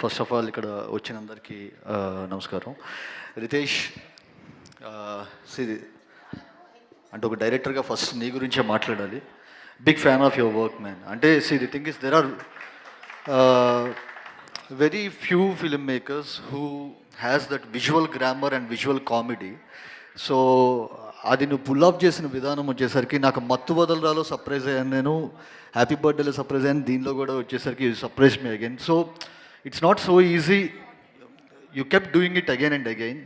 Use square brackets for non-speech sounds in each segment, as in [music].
First of all ఇక్కడ వచ్చిన అందరికీ నమస్కారం. రితేష్ సిది అంటే ఒక డైరెక్టర్గా ఫస్ట్ నీ గురించే మాట్లాడాలి. Big fan of your work man అంటే see the thing is there are very few film makers who has that visual grammar and visual comedy so అది నువ్వు పుల్ ఆఫ్ చేసిన విధానం వచ్చేసరికి నాకు మత్తు వదలరాలో సర్ప్రైజ్ అయ్యాను నేను. హ్యాపీ బర్త్డేలో సర్ప్రైజ్ అయ్యాను. దీనిలో కూడా వచ్చేసరికి surprise me again so it's not so easy you keep doing it again and again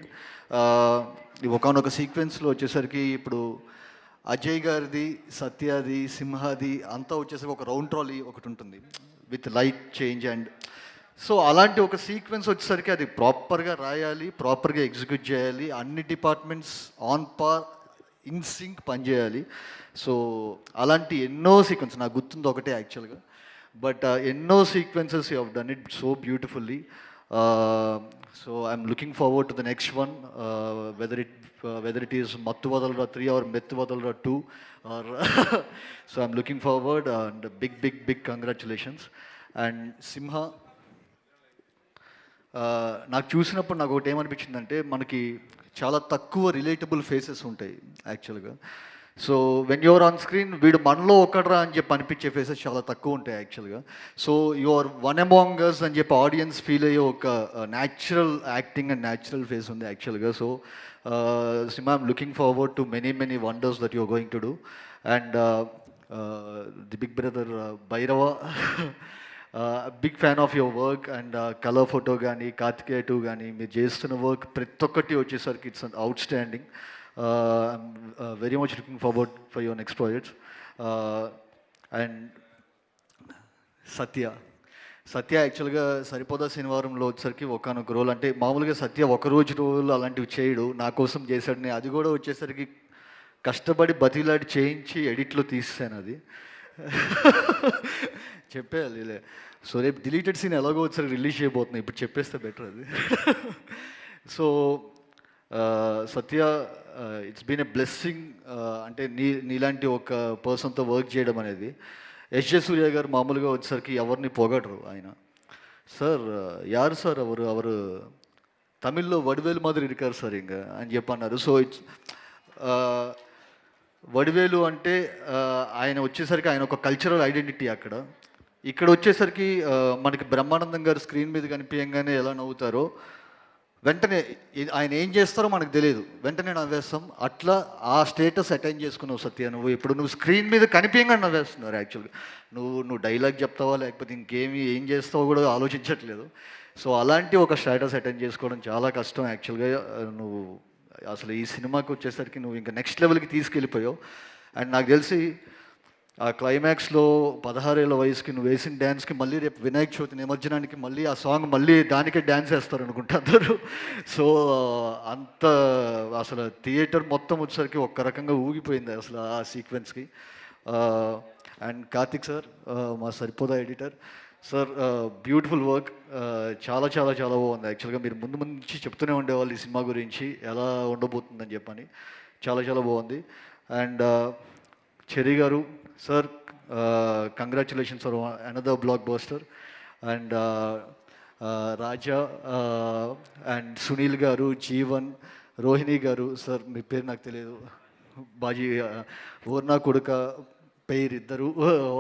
ఒకనొక సీక్వెన్స్లో వచ్చేసరికి ఇప్పుడు అజయ్ గారిది సత్యాది సింహాది అంతా వచ్చేసరికి ఒక రౌండ్ ట్రాలీ ఒకటి ఉంటుంది with light change and so అలాంటి ఒక సీక్వెన్స్ వచ్చేసరికి అది ప్రాపర్గా రాయాలి ప్రాపర్గా ఎగ్జిక్యూట్ చేయాలి. అన్ని departments on par in sync పనిచేయాలి సో అలాంటి ఎన్నో సీక్వెన్స్ నాకు గుర్తుంది ఒకటే యాక్చువల్గా బట్ uh, ఎన్నో sequences you have done it so beautifully so I'm looking forward to the next one whether it whether it is Mathu Vadalara three or Mathu Vadalara two or so I'm looking forward and big big big congratulations and Simha నాకు చూసినప్పుడు నాకు ఒకటి ఏమనిపించిందంటే మనకి చాలా తక్కువ relatable faces ఉంటాయి యాక్చువల్గా so when your on screen వీడు మనలో ఒకడ్రా అని చెప్పి అనిపించే ఫేసెస్ చాలా తక్కువ ఉంటాయి యాక్చువల్గా సో యువర్ వన్ అమాంగర్స్ అని చెప్పి ఆడియన్స్ ఫీల్ అయ్యే ఒక natural acting and natural face ఉంది యాక్చువల్గా so SIM I'm looking forward to many many wonders that your going to do and the big brother Bhairava big fan of your work and colour photo కానీ Karthikeya two కానీ మీరు చేస్తున్న work ప్రతి ఒక్కటి వచ్చేసరికి it's outstanding very much looking forward for your next projects and Satya Satya యాక్చువల్గా సరిపోదా శనివారంలో వచ్చేసరికి ఒకనొక రోల్ అంటే మామూలుగా సత్య ఒక రోజు రోజులు అలాంటివి చేయడు. నా కోసం చేశాడని అది కూడా వచ్చేసరికి కష్టపడి బతిలాడి చేయించి ఎడిట్లో తీసాను అది. [laughs] చెప్పేయాలి లే. సో రేపు డిలీటెడ్ సీన్ ఎలాగో ఒకసారి రిలీజ్ చేయబోతున్నాయి. ఇప్పుడు చెప్పేస్తే బెటర్ అది. [laughs] So Satya it's been a blessing అంటే నీ నీలాంటి ఒక పర్సన్తో వర్క్ చేయడం అనేది. ఎస్ జే సూర్య గారు మామూలుగా వచ్చేసరికి ఎవరిని పొగడరు ఆయన. సార్ యారు సార్ అవరు అవరు తమిళ్ళో వడివేలు మాదిరి ఇరికారు సార్ ఇంకా అని చెప్పన్నారు. సో ఇట్స్ వడివేలు అంటే ఆయన వచ్చేసరికి ఆయన ఒక కల్చరల్ ఐడెంటిటీ అక్కడ. ఇక్కడ వచ్చేసరికి మనకి బ్రహ్మానందం గారు స్క్రీన్ మీద కనిపించగానే ఎలా నవ్వుతారో వెంటనే ఇది- ఆయన ఏం చేస్తారో మనకు తెలియదు. వెంటనే నవ్వేస్తాం. అట్లా ఆ స్టేటస్ అటైన్ చేసుకున్నావు సత్య. నువ్వు ఇప్పుడు నువ్వు స్క్రీన్ మీద కనిపించగానే నవ్వేస్తున్నారు యాక్చువల్గా నువ్వు నువ్వు డైలాగ్ చెప్తావా? లేకపోతే ఇంకేమి ఏం చేస్తావో కూడా ఆలోచించట్లేదు. సో అలాంటి ఒక స్టేటస్ అటెండ్ చేసుకోవడం చాలా కష్టం యాక్చువల్గా నువ్వు అసలు ఈ సినిమాకి వచ్చేసరికి నువ్వు ఇంకా నెక్స్ట్ లెవెల్కి తీసుకెళ్ళిపోయావు. అండ్ నాకు తెలిసి ఆ క్లైమాక్స్లో పదహారేళ్ళ వయసుకి నువ్వు వేసిన డ్యాన్స్కి మళ్ళీ రేపు వినాయక చవితి నిమజ్జనానికి మళ్ళీ ఆ సాంగ్ మళ్ళీ దానికే డ్యాన్స్ వేస్తారు అనుకుంటా అందరూ. సో అంత అసలు థియేటర్ మొత్తం వచ్చేసరికి ఒక్క రకంగా ఊగిపోయింది అసలు ఆ సీక్వెన్స్కి అండ్ కార్తిక్ సార్ మా Saripodhaa editor sir beautiful work. చాలా చాలా చాలా బాగుంది. యాక్చువల్గా మీరు ముందు ముందు నుంచి చెప్తూనే ఉండేవాళ్ళు ఈ సినిమా గురించి ఎలా ఉండబోతుందని చెప్పని. చాలా చాలా బాగుంది. And Cherry garu sir congratulations for another blockbuster. And Raja and Sunil garu Jeevan Rohini గారు సార్ మీ పేరు నాకు తెలియదు. బాజీ ఓర్నా కొడుక పేరు ఇద్దరు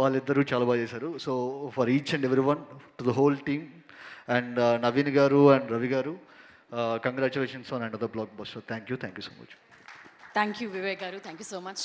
వాళ్ళిద్దరూ చాలా బాగా చేశారు. So for each and every one to the whole team and Naveen garu and Ravi garu congratulations on and the blockbuster thank you thank you so much thank you Vivek garu. Thank you so much